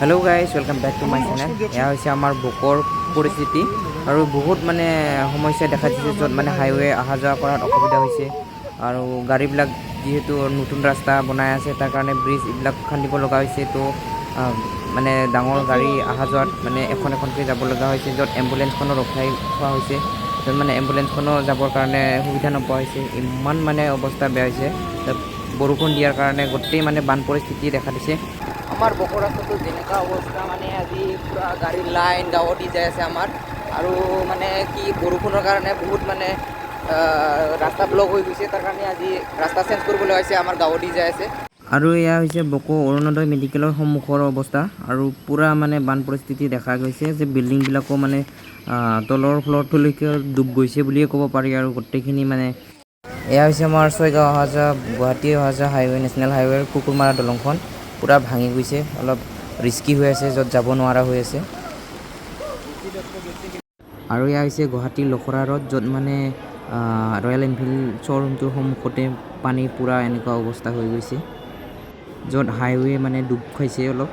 Hello' guys welcome back to my channel এয়া হৈছে আমাৰ বুকৰ পৰিস্থিতি আৰু বহুত মানে সমস্যা দেখা দিছে য'ত মানে হাইৱে অহা যোৱা কৰাত অসুবিধা হৈছে আৰু গাড়ীবিলাক যিহেতু নতুন ৰাস্তা বনাই আছে তাৰ কাৰণে ব্ৰিজ এইবিলাক খান্দিব লগা হৈছে তো মানে ডাঙৰ গাড়ী অহা যোৱাত মানে এখন এখনকৈ যাব লগা হৈছে য'ত এম্বুলেঞ্চখনো ৰখাই থোৱা হৈছে য'ত মানে এম্বুলেঞ্চখনো যাবৰ কাৰণে সুবিধা নোপোৱা হৈছে ইমান মানে অৱস্থা বেয়া হৈছে বৰষুণ দিয়াৰ কাৰণে গোটেই মানে বান পৰিস্থিতি দেখা দিছে আমাৰ বকৰ ৰাস্তাটো যেনেকুৱা অৱস্থা মানে আজি পূৰা গাড়ীৰ লাইন গাঁৱত যাই আছে আমাৰ। আৰু মানে কি, বৰষুণৰ কাৰণে বহুত মানে ৰাস্তা ব্লক হৈ গৈছে। তাৰ কাৰণে আজি ৰাস্তা চেঞ্জ কৰিবলৈ হৈছে, আমাৰ গাঁৱত যাই আছে। আৰু এয়া হৈছে বকো অৰুণোদয় মেডিকেলৰ সন্মুখৰ অৱস্থা। আৰু পূৰা মানে বান পৰিস্থিতি দেখা গৈছে যে বিল্ডিংবিলাকো মানে তলৰ ফ্ল'ৰটোলৈকে ডুব গৈছে বুলিয়ে ক'ব পাৰি আৰু গোটেইখিনি মানে। এয়া হৈছে আমাৰ ছয়গাঁও অহা যোৱা, গুৱাহাটী অহা যোৱা হাইৱে নেশ্যনেল হাইৱেৰ কুকুৰমাৰা দলংখন। পূৰা ভাঙি গৈছে, অলপ ৰিস্কি হৈ আছে, য'ত যাব নোৱাৰা হৈ আছে। আৰু এয়া হৈছে গুৱাহাটীৰ লখৰা ৰোড য'ত মানে ৰয়েল এনফিল্ড শ্ব'ৰুমটোৰ সন্মুখতে পানী পূৰা এনেকুৱা অৱস্থা হৈ গৈছে, য'ত হাইৱে মানে ডুব খাইছে অলপ।